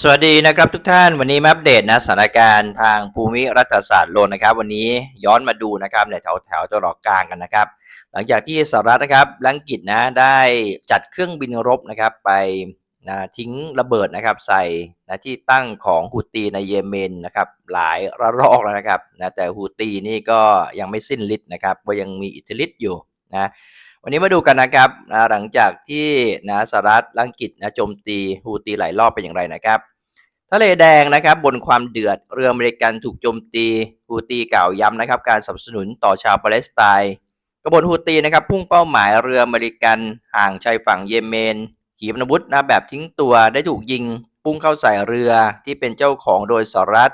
สวัสดีนะครับทุกท่านวันนี้มาอัปเดตนะสถานการณ์ทางภูมิรัฐศาสตร์โลกนะครับ วันนี้ย้อนมาดูนะครับในแถวแถวตะวันออกกลางกันนะครับ หลังจากที่สหรัฐนะครับละอังกฤษนะได้จัดเครื่องบินรบนะครับไปนะทิ้งระเบิดนะครับใส่นะที่ตั้งของฮูตีในเยเมนนะครับหลายระลอกแล้วนะครับนะแต่ฮูตีนี่ก็ยังไม่สิ้นฤทธิ์นะครับว่ายังมีอิทธิฤทธิ์อยู่นะ วันนี้มาดูกันนะครับนะหลังจากที่นะสหรัฐอังกฤษนะโจมตีฮูตีหลายรอบเป็นอย่างไรนะครับทะเลแดงนะครับบนความเดือดเรืออเมริกันถูกโจมตีฮูตีกล่าวย้ำนะครับ การสนับสนุนต่อชาวปาเลสไตน์กบฏฮูตีนะครับพุ่งเป้าหมายเรืออเมริกันห่างชายฝั่งเยเมน ขีปนาวุธนะแบบทิ้งตัวได้ถูกยิง พุ่งเข้าใส่เรือที่เป็นเจ้าของโดยสหรัฐ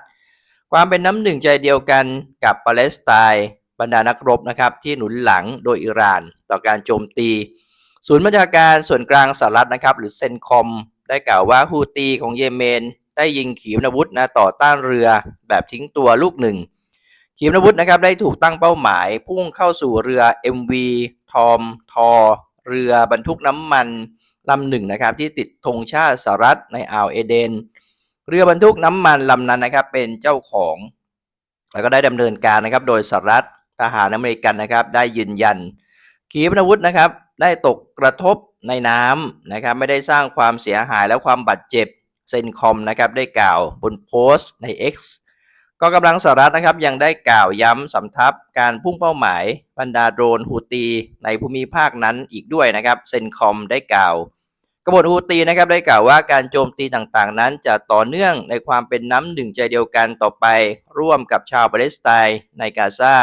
ความเป็นน้ำหนึ่งใจเดียวกันกับปาเลสไตน์ บรรดานักรบนะครับที่หนุนหลังโดยอิหร่าน ต่อการโจมตี ศูนย์บัญชาการส่วนกลางสหรัฐนะครับ หรือเซนคอม ได้กล่าวว่าฮูตีของเยเมน ได้ยิงขีปนาวุธนะต่อต้านเรือแบบทิ้งตัวลูกหนึ่ง ขีปนาวุธนะครับได้ถูกตั้งเป้าหมาย พุ่งเข้าสู่เรือ MV ทอมทอ เรือบรรทุกน้ำมันลำหนึ่งนะครับที่ติดธงชาติสหรัฐในอ่าวเอเดน เรือบรรทุกน้ำมันลำนั้นนะครับเป็นเจ้าของ แล้วก็ได้ดำเนินการนะครับโดยสหรัฐ ทหารอเมริกันนะครับ ได้ยืนยัน ขีปนาวุธนะครับ ได้ตกกระทบในน้ำนะครับ ไม่ได้สร้างความเสียหายและความบาดเจ็บเซนคอมนะครับได้กล่าวบนโพสต์ใน X ก็กำลังสหรัฐนะครับยังได้กล่าวย้ำสำทับการพุ่งเป้าหมายบรรดาโดรนฮูตีในภูมิภาคนั้นอีกด้วยนะครับเซนคอมได้กล่าวกบฏฮูตีนะครับได้กล่าวว่าการโจมตีต่างๆ นั้นจะต่อเนื่องในความเป็นน้ำหนึ่งใจเดียวกันต่อไป ร่วมกับชาวปาเลสไตน์ในกาซา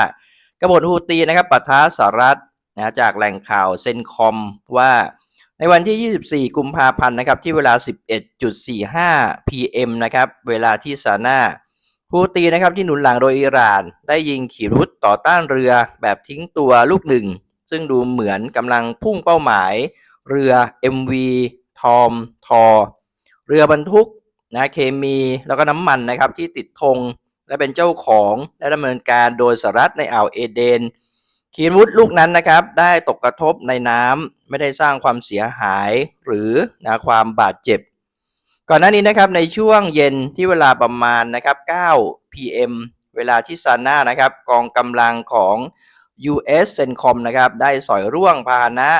กบฏฮูตีนะครับปะทะสหรัฐนะจากแหล่งข่าวเซนคอมว่าในวันที่ 24 กุมภาพันธ์นะครับที่เวลา 11.45 PM นะครับเวลาที่ซาน่าฮูตีนะครับที่หนุนหลังโดยอิหร่าน ได้ยิงขีปนาวุธต่อต้านเรือแบบทิ้งตัวลูกหนึ่ง ซึ่งดูเหมือนกำลังพุ่งเป้าหมาย เรือ MV ทอมทอ เรือบรรทุกนะเคมีแล้วก็น้ำมันนะครับที่ติดธง และเป็นเจ้าของและดำเนินการโดยสหรัฐในอ่าวเอเดนขีนวุธลูกนั้นนะครับ ได้ตกกระทบในน้ำไม่ได้สร้างความเสียหายหรือนะความบาดเจ็บ ก่อนหน้านี้นะครับในช่วงเย็นที่เวลาประมาณนะครับ9 PM เวลาที่ซาน่านะครับ กองกำลังของ US CENTCOM นะครับ ได้สอยร่วงพาหนะ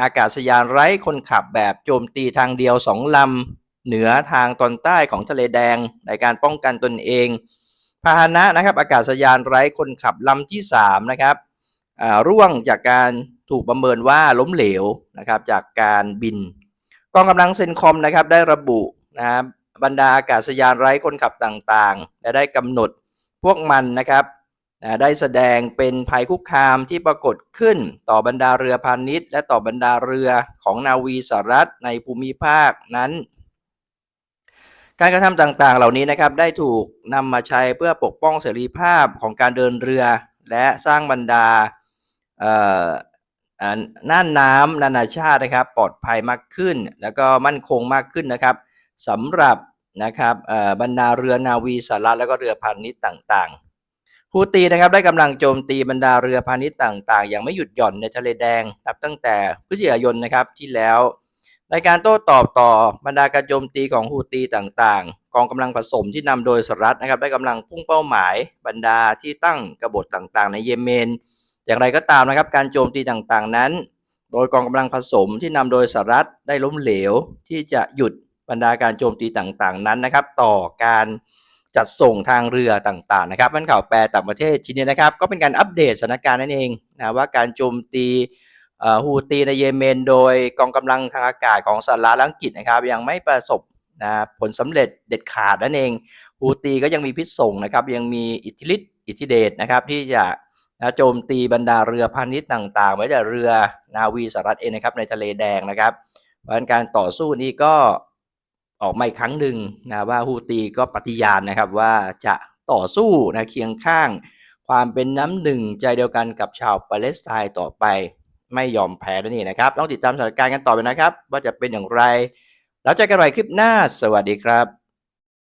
อากาศยานไร้คนขับแบบโจมตีทางเดียวสองลำเหนือทางตอนใต้ของทะเลแดงในการป้องกันตนเอง พาหนะนะครับอากาศยานไร้คนขับลำที่3นะครับร่วงจากการถูกประเมินว่าล้มเหลวนะครับจากการบิน กองกำลังเซนคอมนะครับได้ระบุนะครับบรรดาอากาศยานไร้คนขับต่างๆ และได้กำหนดพวกมันนะครับได้แสดงเป็นภัยคุกคามที่ปรากฏขึ้นต่อบรรดาเรือพาณิชย์ และต่อบรรดาเรือของนาวีสหรัฐในภูมิภาคนั้น การกระทำต่างๆ เหล่านี้นะครับได้ถูกนำมาใช้เพื่อปกป้องเสรีภาพของการเดินเรือ และสร้างบรรดาน่านน้ำนานาชาตินะครับปลอดภัยมากขึ้น แล้วก็มั่นคงมากขึ้นนะครับสำหรับนะครับบรรดาเรือนาวีสหรัฐแล้วก็เรือพาณิชย์ต่างๆฮูตีนะครับได้กำลังโจมตีบรรดาเรือพาณิชย์ต่างๆ อย่างไม่หยุดหย่อนในทะเลแดงนับตั้งแต่พฤศจิกายนนะครับที่แล้ว ในการโต้ตอบต่อบรรดาการโจมตีของฮูตีต่างๆ กองกำลังผสมที่นำโดยสหรัฐนะครับได้กำลังพุ่งเป้าหมาย บรรดาที่ตั้งกบฏต่างๆ ในเยเมน อย่างไรก็ตามนะครับ การโจมตีต่างๆนั้น โดยกองกำลังผสมที่นำโดยสหรัฐได้ล้มเหลว ที่จะหยุดบรรดาการโจมตีต่างๆนั้นนะครับ ต่อการจัดส่งทางเรือต่างๆนะครับมันข่าวแปลต่างประเทศชิ้นนี้นะครับ ก็เป็นการอัปเดตสถานการณ์นั่นเองนะว่าการโจมตี ฮูตีในเยเมน โดยกองกำลังทางอากาศของสหรัฐละอังกฤษนะครับ ยังไม่ประสบนะผลสำเร็จเด็ดขาดนั่นเองฮูตีก็ยังมีพิษส่งนะครับ ยังมีอิทธิฤทธิ์อิทธิเดชนะครับ ที่จะนะโจมตีบรรดาเรือพาณิชย์ต่างๆไม่ว่าจะเรือนาวีสหรัฐเองนะครับในทะเลแดงนะครับเพราะการต่อสู้นี้ก็ออกมาอีกครั้งหนึ่งนะว่าฮูตีก็ปฏิญาณนะครับว่าจะต่อสู้นะเคียงข้าง ความเป็นน้ำหนึ่งใจเดียวกันกับชาวปาเลสไตน์ต่อไป ไม่ยอมแพ้นั่นเองนะครับต้องติดตามสถานการณ์กันต่อไปนะครับ ว่าจะเป็นอย่างไร แล้วเจอกันใหม่คลิปหน้า สวัสดีครับ